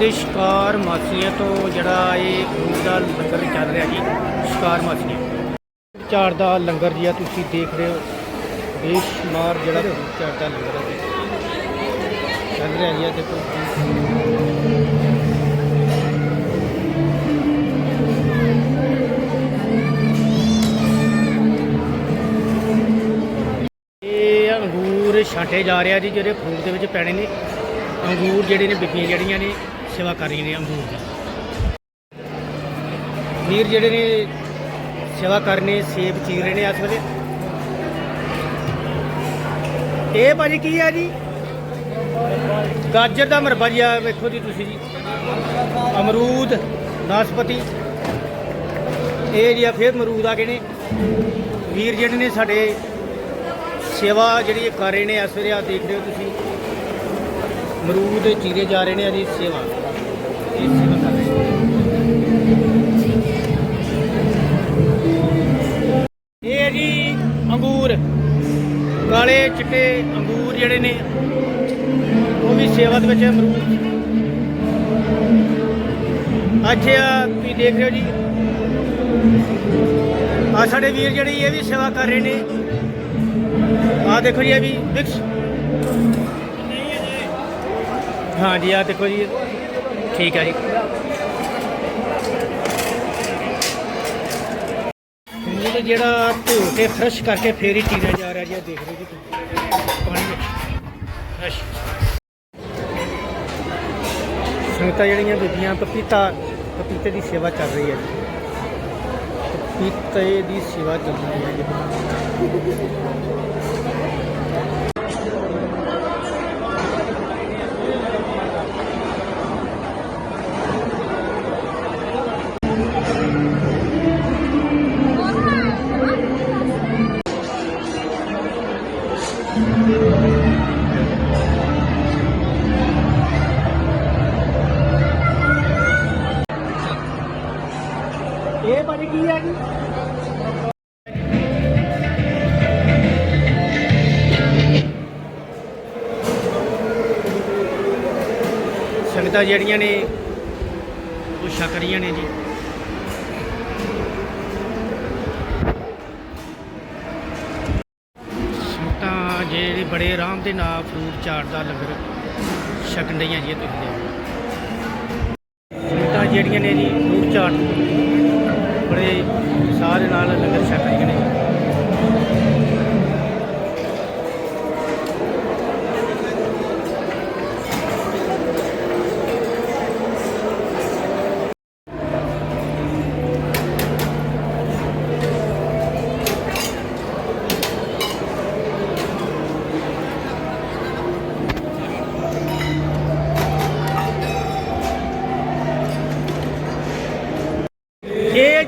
ਸ਼ਿਕਾਰ ਮਾਸੀਆਂ ਤੋਂ ਜਿਹੜਾ ਇਹ ਫੂਡ ਦਾ ਲੰਗਰ ਚੱਲ ਰਿਹਾ ਜੀ, ਸ਼ਿਕਾਰ ਮਾਸੀਆਂ। ਚਾਰ ਦਾ ਲੰਗਰ ਜੀ ਆ ਤੁਸੀਂ ਦੇਖ ਰਹੇ ਹੋ। ਬੇਸ਼ੁਮਾਰ ਜਿਹੜਾ ਫੂਡ ਚਾਰ ਦਾ ਲੰਗਰ ਹੈ ਚੱਲ ਰਿਹਾ ਜੀ ਆ ਦੇਖੋ ਇਹ ਅੰਗੂਰ ਛਾਂਟੇ ਜਾ ਰਿਹਾ ਜੀ, ਜਿਹੜੇ ਫਰੂਟ ਦੇ ਵਿੱਚ ਪੈਣੇ ਨੇ। ਅੰਗੂਰ ਜਿਹੜੇ ਨੇ ਬੀਬੀਆਂ ਜਿਹੜੀਆਂ ਨੇ। ਸੇਵਾ ਕਰ ਰਹੀਆਂ ਨੇ ਅਮਰੂਦ ਦੀ ਵੀਰ ਜਿਹੜੇ ਨੇ ਸੇਵਾ ਕਰਨੇ, ਸੇਬ ਚੀਰ ਰਹੇ ਨੇ ਇਸ ਵੇਲੇ। ਇਹ ਭਾਜੀ ਕੀ ਹੈ ਜੀ? ਗਾਜਰ ਦਾ ਮਰਬਾ ਜੀ ਆ, ਵੇਖੋ ਜੀ ਤੁਸੀਂ ਜੀ। ਅਮਰੂਦ, ਨਾਸਪਤੀ। ਇਹ ਜੀ ਆ ਫਿਰ ਅਮਰੂਦ ਆ ਗਏ ਨੇ। ਵੀਰ ਜਿਹੜੇ ਨੇ ਸਾਡੇ ਸੇਵਾ ਜਿਹੜੀ ਕਰ ਰਹੇ ਨੇ ਇਸ ਵੇਲੇ ਆ ਦੇਖ ਰਹੇ ਹੋ ਤੁਸੀਂ। ਅਮਰੂਦ ਚੀਰੇ ਜਾ ਰਹੇ ਨੇ ਇਹਦੀ ਸੇਵਾ। ਇਹ ਹੈ ਜੀ ਅੰਗੂਰ। ਕਾਲੇ ਚਿੱਟੇ ਅੰਗੂਰ ਜਿਹੜੇ ਨੇ, ਉਹ ਵੀ ਸੇਵਾ ਦੇ ਵਿੱਚ ਅਮਰੂਦ ਅੱਛਾ ਤੁਸੀਂ ਦੇਖ ਰਹੇ ਹੋ ਜੀ। ਆ ਸਾਡੇ ਵੀਰ ਜਿਹੜੇ ਇਹ ਵੀ ਸੇਵਾ ਕਰ ਰਹੇ ਨੇ। ਆ ਦੇਖੋ ਜੀ, ਇਹ ਵੀ, ਮਿਕਸ। ਹਾਂ ਜੀ, ਆ ਦੇਖੋ ਜੀ। ਠੀਕ ਹੈ ਜੀ। ਇਹ ਜਿਹੜਾ ਧੋ ਕੇ ਫਰੈਸ਼ ਕਰਕੇ ਫੇਰ ਹੀ ਚੀਰਿਆ ਜਾ ਰਿਹਾ ਜੀ, ਆਹ ਦੇਖ ਰਹੇ ਜੀ ਤੁਸੀਂ। ਪਾਣੀ ਫਰੈਸ਼ ਸੰਗਤਾਂ ਜਿਹੜੀਆਂ ਬੀਬੀਆਂ, ਪਪੀਤਾ, ਪਪੀਤੇ ਦੀ ਸੇਵਾ ਕਰ ਰਹੀ ਹੈ ਜੀ। ਪਪੀਤੇ ਦੀ ਸੇਵਾ ਚੱਲ ਰਹੀ ਹੈ ਜੀ। ਇਹ ਕੀ ਹੈ ਜੀ? ਸੰਗਤਾਂ ਜਿਹੜੀਆਂ ਨੇ, ਉਹ ਛਕ ਰਹੀਆਂ ਨੇ ਜੀ। ਸੰਗਤਾਂ ਜਿਹੜੇ ਬੜੇ ਆਰਾਮ ਦੇ ਨਾਲ ਫਰੂਟ ਚਾਟ ਦਾ ਲੰਗਰ ਛਕਣ ਰਹੀਆਂ ਜੀ ਤੁਸੀਂ ਦੇਖੋ ਸੰਗਤਾਂ ਜਿਹੜੀਆਂ ਨੇ ਜੀ, ਫਰੂਟ ਚਾਟ ਬੜੇ ਦੇ ਨਾਲ ਲੰਗਰ ਛਕ ਰਹੀਆਂ ਨੇ।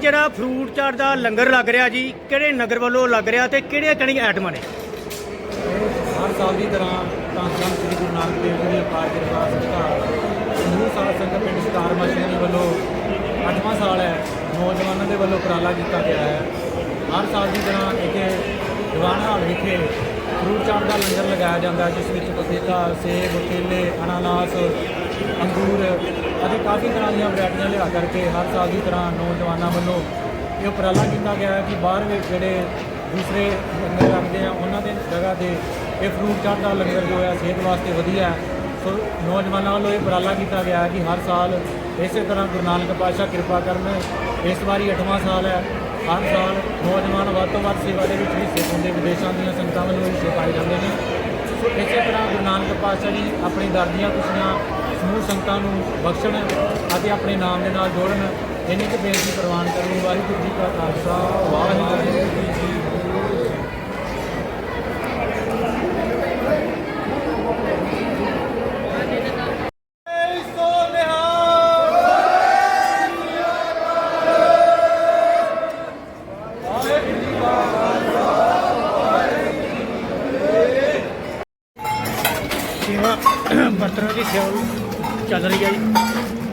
ਜਿਹੜਾ ਫਰੂਟ ਚਾਟ ਦਾ ਲੰਗਰ ਲੱਗ ਰਿਹਾ ਜੀ, ਕਿਹੜੇ ਨਗਰ ਵੱਲੋਂ ਲੱਗ ਰਿਹਾ ਤੇ ਕਿਹੜੀਆਂ ਕਿਹੜੀਆਂ ਆਈਟਮਾਂ ਨੇ? ਹਰ ਸਾਲ ਦੀ ਤਰ੍ਹਾਂ ਤਾਂ ਸੰਤ ਸ੍ਰੀ ਗੁਰੂ ਨਾਨਕ ਦੇਵ ਜੀ ਦੇ ਅਪਾਰ ਕਿਰਪਾ ਸਤਿਕਾਰ ਸਮੂਹ ਸਾਧ ਸੰਗਤ ਪਿੰਡ ਸਟਾਰ ਮਸ਼ੀਨਰੀ ਵੱਲੋਂ ਅੱਠਵਾਂ ਸਾਲ ਹੈ, ਨੌਜਵਾਨਾਂ ਦੇ ਵੱਲੋਂ ਉਪਰਾਲਾ ਕੀਤਾ ਗਿਆ ਹੈ। ਹਰ ਸਾਲ ਦੀ ਤਰ੍ਹਾਂ ਇੱਥੇ ਦੀਵਾਨ ਹਾਲ ਵਿਖੇ ਫਰੂਟ ਚਾਟ ਦਾ ਲੰਗਰ ਲਗਾਇਆ ਜਾਂਦਾ ਜਿਸ ਵਿੱਚ ਪਪੀਤਾ ਸੇਬ, ਕੇਲੇ, ਅਨਾਨਾਸ ਅੰਗੂਰ ਅਤੇ ਕਾਫੀ ਤਰ੍ਹਾਂ ਦੀਆਂ ਵੈਰਾਈਟੀਆਂ ਲਿਆ ਕਰਕੇ ਹਰ ਸਾਲ ਦੀ ਤਰ੍ਹਾਂ ਨੌਜਵਾਨਾਂ ਵੱਲੋਂ ਇਹ ਉਪਰਾਲਾ ਕੀਤਾ ਗਿਆ ਹੈ ਕਿ ਬਾਹਰ ਵਿੱਚ ਜਿਹੜੇ ਦੂਸਰੇ ਲੰਗਰ ਰੱਖਦੇ ਆ, ਉਹਨਾਂ ਦੇ ਜਗ੍ਹਾ ਤੇ ਇਹ ਫਰੂਟ ਚਾਟ ਦਾ ਲੰਗਰ ਜੋ ਹੈ ਸਿਹਤ ਵਾਸਤੇ ਵਧੀਆ ਹੈ। ਸੋ ਨੌਜਵਾਨਾਂ ਵੱਲੋਂ ਇਹ ਉਪਰਾਲਾ ਕੀਤਾ ਗਿਆ ਹੈ ਕਿ ਹਰ ਸਾਲ ਇਸੇ ਤਰ੍ਹਾਂ ਗੁਰੂ ਨਾਨਕ ਪਾਤਸ਼ਾਹ ਕਿਰਪਾ ਕਰਨ। ਇਸ ਵਾਰੀ 8ਵਾਂ ਸਾਲ ਹੈ। ਹਰ ਸਾਲ ਨੌਜਵਾਨ ਵੱਧ ਤੋਂ ਵੱਧ ਸੇਵਾ ਦੇ ਵਿੱਚ ਹਿੱਸੇ ਪਾਉਂਦੇ, ਵਿਦੇਸ਼ਾਂ ਦੀਆਂ ਸੰਗਤਾਂ ਵੱਲੋਂ ਹਿੱਸੇ ਪਾਏ ਜਾਂਦੇ ਨੇ। ਸੋ ਇਸੇ ਤਰ੍ਹਾਂ ਗੁਰੂ ਨਾਨਕ ਪਾਤਸ਼ਾਹ ਜੀ ਆਪਣੀ ਦਰਦੀਆਂ ਖੁਸ਼ੀਆਂ ਸਮੂਹ ਸੰਗਤਾਂ ਨੂੰ ਬਖਸ਼ਣ, ਅਤੇ ਆਪਣੇ ਨਾਮ ਦੇ ਨਾਲ ਜੋੜਨ। ਇੰਨੀ ਕੁ ਬੇਨਤੀ ਪ੍ਰਵਾਨ ਕਰਨੀ। ਵਾਹਿਗੁਰੂ ਜੀ ਕਾ ਖਾਲਸਾ, ਵਾਹਿਗੁਰੂ ਜੀ ਕੀ ਸੇਵਾ ਬਰਤਨਾਂ ਦੀ ਸੇਵਾ ਚੱਲ ਰਹੀ ਹੈ ਜੀ।